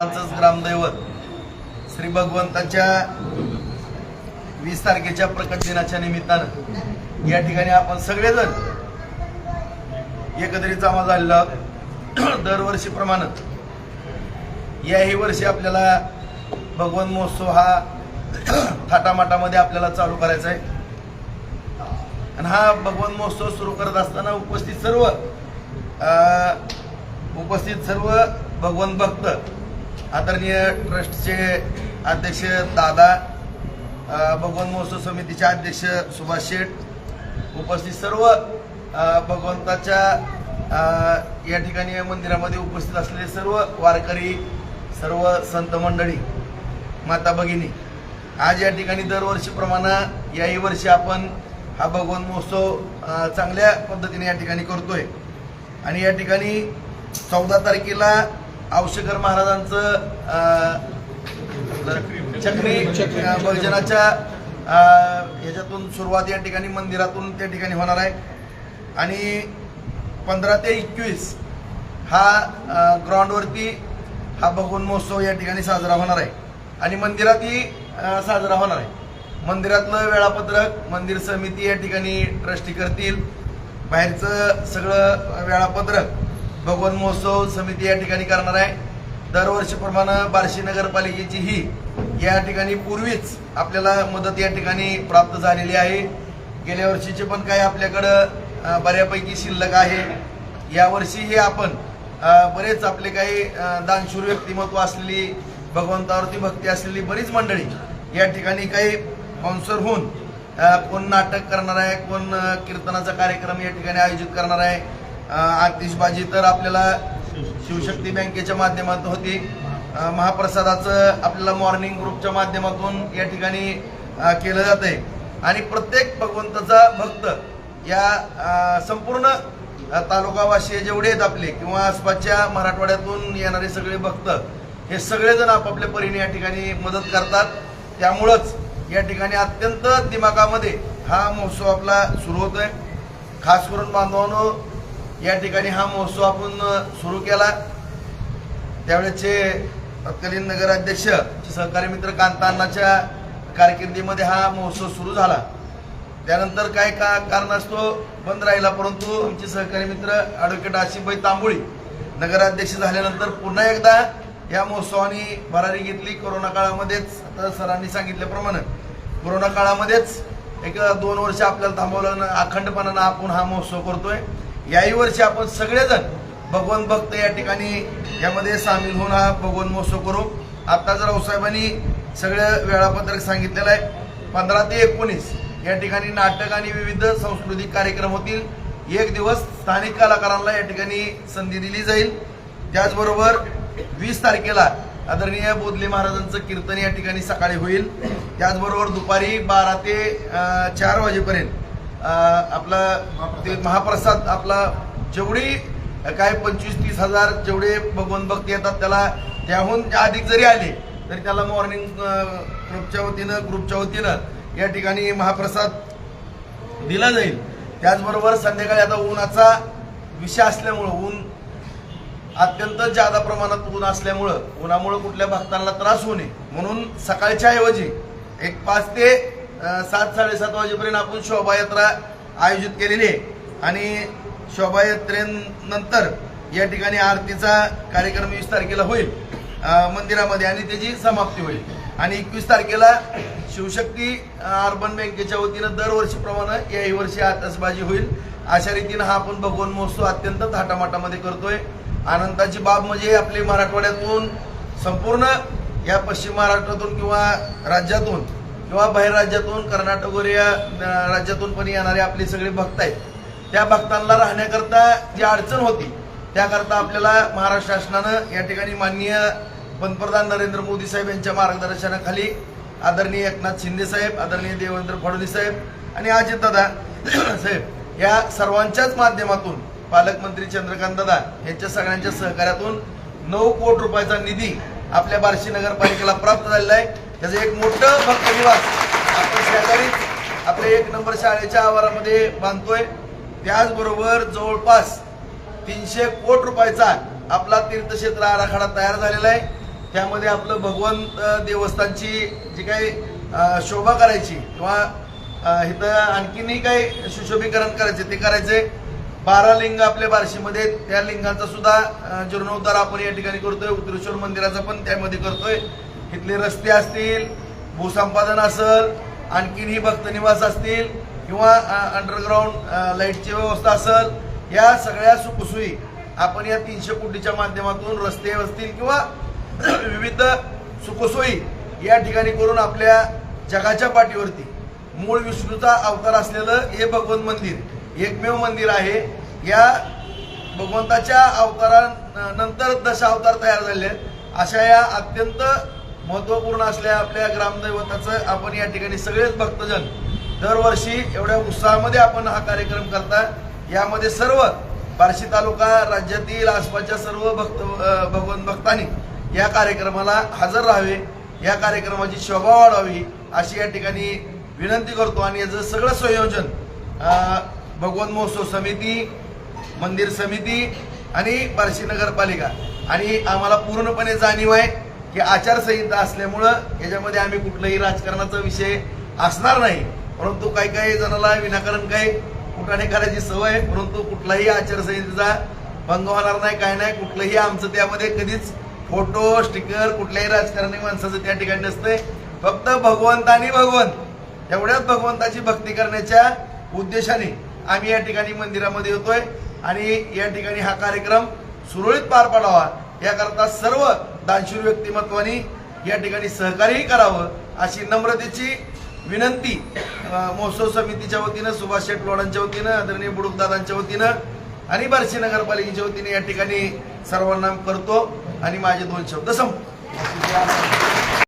ग्रामदैवत श्री भगवंताच्या वीस तारखेच्या प्रकट दिनाच्या निमित्तानं या ठिकाणी आपण सगळेजण एकत्रित जमा झालेलो आहोत. दरवर्षीप्रमाणे याही वर्षी आपल्याला भगवान महोत्सव हा थाटामाटामध्ये आपल्याला चालू करायचा आहे. आणि हा भगवान महोत्सव सुरू करत असताना उपस्थित सर्व अ, उपस्थित सर्व भगवान भक्त आदरणीय ट्रस्टचे अध्यक्ष दादा भगवान महोत्सव समितीचे अध्यक्ष सुभाष शेठ उपस्थित सर्व भगवंताच्या या ठिकाणी मंदिरामध्ये उपस्थित असलेले सर्व वारकरी सर्व संत मंडळी माता भगिनी आज या ठिकाणी दरवर्षीप्रमाणे याही वर्षी आपण हा भगवान महोत्सव चांगल्या पद्धतीने या ठिकाणी करतोय. आणि या ठिकाणी चौदा तारखेला औशेकर महाराजांचं चक्री भजनाच्या ह्याच्यातून सुरुवात या ठिकाणी मंदिरातून त्या ठिकाणी होणार आहे. आणि पंधरा ते एकवीस हा ग्राउंडवरती हा भगवन महोत्सव या ठिकाणी साजरा होणार आहे. आणि मंदिरातही साजरा होणार आहे. मंदिरातलं वेळापत्रक मंदिर समिती या ठिकाणी ट्रस्टी करतील. बाहेरचं सगळं वेळापत्रक भगवान महोत्सव समिती या ठिकाणी करणार आहे. दरवर्षीप्रमाणे बार्शी नगरपालिकेची ही या ठिकाणी पूर्वीच आपल्याला मदत या ठिकाणी प्राप्त झालेली आहे. गेल्या वर्षीचे पण काही आपल्याकडं बऱ्यापैकी शिल्लक आहे. यावर्षीही आपण बरेच आपले काही दानशूर व्यक्तिमत्व असलेली भगवंतावरती भक्ती असलेली बरीच मंडळी या ठिकाणी काही स्पॉन्सर होऊन कोण नाटक करणार आहे कोण कीर्तनाचा कार्यक्रम या ठिकाणी आयोजित करणार आहे. आतिषबाजी तर आपल्याला शिवशक्ती बँकेच्या माध्यमातून होती. महाप्रसादाचं आपल्याला मॉर्निंग ग्रुपच्या माध्यमातून या ठिकाणी केलं जात आहे आणि प्रत्येक भगवंताचा भक्त या संपूर्ण तालुकावासी जेवढे आहेत आपले किंवा आसपासच्या मराठवाड्यातून येणारे सगळे भक्त हे सगळेजण आपापल्या परीने या ठिकाणी मदत करतात. त्यामुळंच या ठिकाणी अत्यंत दिमागामध्ये हा महोत्सव आपला सुरू होतोय. खास करून बांधवांनो या ठिकाणी हा महोत्सव आपण सुरू केला. त्यावेळेचे तत्कालीन नगराध्यक्ष सहकारी मित्र कांतांनाच्या कारकिर्दीमध्ये हा महोत्सव सुरू झाला. त्यानंतर काय का कारणास्तव बंद राहिला परंतु आमचे सहकारी मित्र ॲडव्होकेट आशिफभाई तांबोळी नगराध्यक्ष झाल्यानंतर पुन्हा एकदा या महोत्सवाने भरारी घेतली. कोरोना काळामध्येच आता सरांनी सांगितल्याप्रमाणे कोरोना काळामध्येच एक दोन वर्ष आपल्याला थांबवलं अखंडपणानं आपण हा महोत्सव करतोय. याही वर्षी आपण सगळेजण भगवान भक्त या ठिकाणी यामध्ये सामील होऊन हा भगवान महोत्सव करू. आता जर रावसाहेबांनी सगळं वेळापत्रक सांगितलेलं आहे. पंधरा ते एकोणीस या ठिकाणी नाटक आणि विविध सांस्कृतिक कार्यक्रम होतील. एक दिवस स्थानिक कलाकारांना या ठिकाणी संधी दिली जाईल. त्याचबरोबर वीस तारखेला आदरणीय बोधले महाराजांचं कीर्तन या ठिकाणी सकाळी होईल. त्याचबरोबर दुपारी बारा ते चार वाजेपर्यंत आपला ते महाप्रसाद आपला जेवढी काय पंचवीस तीस हजार जेवढे भगवान भक्त येतात त्याला त्याहून अधिक जरी आले तरी त्याला मॉर्निंग ग्रुपच्या वतीनं ग्रुपच्या वतीनं या ठिकाणी महाप्रसाद दिला जाईल. त्याचबरोबर संध्याकाळी आता उन्हाचा विषय असल्यामुळं ऊन अत्यंत जादा प्रमाणात ऊन असल्यामुळं उन्हामुळं कुठल्या भक्तांना त्रास होऊ नये. म्हणून सकाळच्या ऐवजी एक पाच ते सात साडेसात वाजेपर्यंत आपण शोभायात्रा आयोजित केलेली आहे. आणि शोभायात्रेनंतर या ठिकाणी आरतीचा कार्यक्रम वीस तारखेला होईल मंदिरामध्ये आणि त्याची समाप्ती होईल. आणि एकवीस तारखेला शिवशक्ती अर्बन बँकेच्या वतीनं दरवर्षीप्रमाणे याही वर्षी आतषबाजी होईल. अशा रीतीनं हा आपण भगवान महोत्सव अत्यंत थाटामाटामध्ये करतोय. आनंदाची बाब म्हणजे आपली मराठवाड्यातून संपूर्ण या पश्चिम महाराष्ट्रातून किंवा राज्यातून किंवा बाहेर राज्यातून कर्नाटक वगैरे या राज्यातून पण येणारे आपले सगळे भक्त आहेत त्या भक्तांना राहण्याकरता जी अडचण होती त्याकरता आपल्याला महाराष्ट्र शासनानं या ठिकाणी माननीय पंतप्रधान नरेंद्र मोदी साहेब यांच्या मार्गदर्शनाखाली आदरणीय एकनाथ शिंदे साहेब आदरणीय देवेंद्र फडणवीस साहेब आणि अजितदादा साहेब या सर्वांच्याच माध्यमातून पालकमंत्री चंद्रकांत दादा यांच्या सगळ्यांच्या सहकार्यातून नऊ कोटी रुपयाचा निधी आपल्या बार्शी नगरपालिकेला प्राप्त झालेला आहे. त्याचं एक मोठं भक्त निवास आपण शेजारीच आपल्या एक नंबर शाळेच्या आवारामध्ये बांधतोय. त्याचबरोबर जवळपास तीनशे कोट रुपयाचा आपला तीर्थक्षेत्र आराखडा तयार झालेला आहे. त्यामध्ये आपलं भगवंत देवस्थानची जी काही शोभा करायची किंवा इथं आणखीनही काही सुशोभीकरण करायचे ते करायचे बारा लिंग आपल्या बार्शीमध्ये त्या लिंगाचा सुद्धा जीर्णोद्धार आपण या ठिकाणी करतोय. उत्तरेश्वर मंदिराचा पण त्यामध्ये करतोय. तिथले रस्ते असतील भूसंपादन असेल आणखीनही भक्तनिवास असतील किंवा अंडरग्राऊंड लाईटची व्यवस्था असेल या सगळ्या सुखसुई आपण या तीनशे कोटीच्या माध्यमातून रस्ते असतील किंवा विविध सुखसोयी या ठिकाणी करून आपल्या जगाच्या पाठीवरती मूळ विष्णूचा अवतार असलेलं हे भगवंत मंदिर एकमेव मंदिर आहे. या भगवंताच्या अवतारानंतर दशा अवतार तयार झाले आहेत. अशा या अत्यंत महत्त्वपूर्ण असल्या आपल्या ग्रामदैवताचं आपण या ठिकाणी सगळेच भक्तजन दरवर्षी एवढ्या उत्साहामध्ये आपण हा कार्यक्रम करता यामध्ये सर्व बार्शी तालुका राज्यातील आसपासच्या सर्व भक्त भगवंत भक्तांनी या कार्यक्रमाला हजर राहावे. या कार्यक्रमाची शोभा वाढावी अशी या ठिकाणी विनंती करतो आणि याचं सगळं संयोजन भगवंत महोत्सव समिती मंदिर समिती आणि बार्शी नगरपालिका. आणि आम्हाला पूर्णपणे जाणीव आहे की आचारसंहिता असल्यामुळं याच्यामध्ये आम्ही कुठलाही राजकारणाचा विषय असणार नाही. परंतु काही काही जणाला विनाकारण काही कुठाने करायची सवय आहे. परंतु कुठलाही आचारसंहितेचा भंग होणार नाही काय नाही. कुठलंही आमचं त्यामध्ये कधीच फोटो स्टिकर कुठल्याही राजकारणी माणसाचं त्या ठिकाणी नसतंय. फक्त भगवंत आणि भगवंत. एवढ्याच भगवंताची भक्ती करण्याच्या उद्देशाने आम्ही या ठिकाणी मंदिरामध्ये येतोय. आणि या ठिकाणी हा कार्यक्रम सुरळीत पार पाडावा. याकरता सर्व दानशूर व्यक्तिमत्वानी या ठिकाणी सहकार्यही करावं अशी नम्रतेची विनंती महोत्सव समितीच्या वतीनं सुभाष शेठ लोणांच्या वतीनं आदरणीय बुडुकदादांच्या वतीनं आणि बार्शी नगरपालिकेच्या वतीने या ठिकाणी सर्वांना करतो आणि माझे दोन शब्द संपतो.